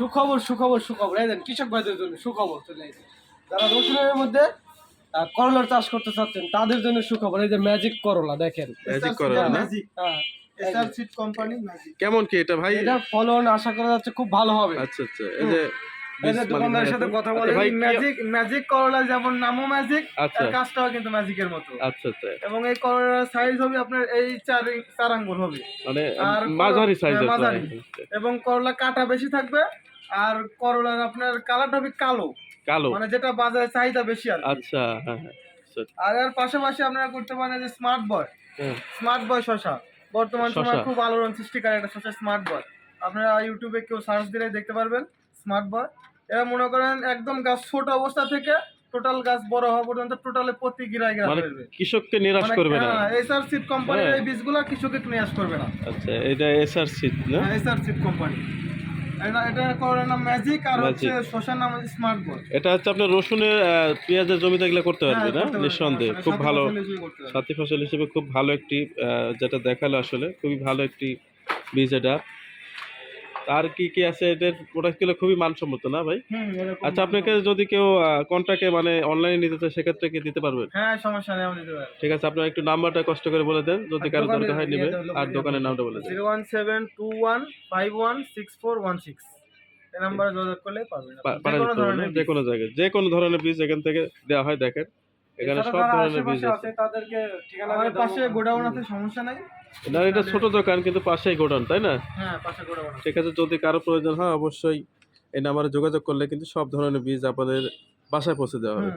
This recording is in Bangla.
সুখবর সুখবর সুখবর। এই দেন কৃষক ভাইদের জন্য সুখবর চলে এসেছে। যারা রসুনের মধ্যে করলার চাষ করতে চাচ্ছেন তাদের জন্য সুখবর। এই যে ম্যাজিক করলা দেখেন। ম্যাজিক করলা ম্যাজিক হ্যাঁ, কোম্পানি কেমন কি এটা ভাই? এটার ফলন আশা করা যাচ্ছে খুব ভালো হবে। আচ্ছা আচ্ছা। এই যে এই যে বীজ দোকানদারের সাথে কথা বলে ম্যাজিক ম্যাজিক করলা যেমন নামও ম্যাজিক। আর কাজটাও কিন্তু ম্যাজিকের মতো। আচ্ছা আচ্ছা। এবং এই করলার সাইজ হবে আপনার এই চার চার আঙ্গুল হবে। মানে আর মাঝারি সাইজের হ্যাঁ, মাঝারি। এবং করলা কাটা বেশি থাকবে আর করলার আপনার কালারটা হবে কালো। কালো। মানে যেটা বাজারে চাহিদা বেশি আর আচ্ছা হ্যাঁ হ্যাঁ আচ্ছা, আর এর পাশাপাশি আপনারা করতে পারেন যে স্মার্ট বয়। স্মার্ট বয় শশা। বর্তমান সময়। খুব আলোড়ন সৃষ্টিকারী একটা শশা স্মার্ট বয় আপনারা ইউটিউবে কেউ সার্চ দিলে দেখতে পারবেন স্মার্ট বয় এরা মনে করেন একদম গাছ ছোট অবস্থা থেকে টোটাল গাছ বড় হওয়া পর্যন্ত টোটালে প্রতি গিরায় গিরা মানে ফেলবে। কৃষককে নিরাশ করবে না? এসআর সিড কোম্পানির। এই বীজগুলা কৃষককে নিরাশ করবে না। আচ্ছা এটা এসআর সিট না? এসআর সিড কোম্পানি এটা এটা করার নাম ম্যাজিক আর হচ্ছে Magic। নাম স্মার্ট এটা হচ্ছে আপনার রসুনের পেঁয়াজের জমিতে এগুলো করতে পারবে না? নিঃসন্দেহে। খুব ভালো। সাথী ফসল হিসেবে খুব ভালো একটি আহ, যেটা দেখাল আসলে খুবই ভালো একটি বীজ এটা। আর কি কি আছে? এদের প্রোডাক্টগুলো খুবই মানসম্মত না ভাই? আচ্ছা আপনাকে যদি কেউ কন্ট্যাক্টে মানে অনলাইনে নিতে চায় সেক্ষেত্রে কি দিতে পারবেন? হ্যাঁ সমস্যা নেই আমি দিতে পারব। ঠিক আছে আপনার একটু নাম্বারটা কষ্ট করে বলে দেন। যদি কারও দরকার হয় নেবে। আর দোকানের নামটা বলে দেন। Zero one seven two one five one six four one six. এই নাম্বারে যোগাযোগ করলে পাবেন যে কোনো জায়গায়। যে কোনো ধরনের বীজ এখান থেকে দেওয়া হয় দেখেন। এখানে সব ধরনের বীজ আছে তাদেরকে ঠিকানা আমার পাশে গোডাউন আছে সমস্যা নাই। না এটা ছোট দোকান কিন্তু পাশেই গোডাউন তাই না? হ্যাঁ পাশে গোডাউন ঠিক আছে যদি কারও প্রয়োজন হয় অবশ্যই এই নাম্বারে যোগাযোগ করলে কিন্তু সব ধরনের বীজ আপনাদের বাসায় পৌঁছে দেওয়া হবে।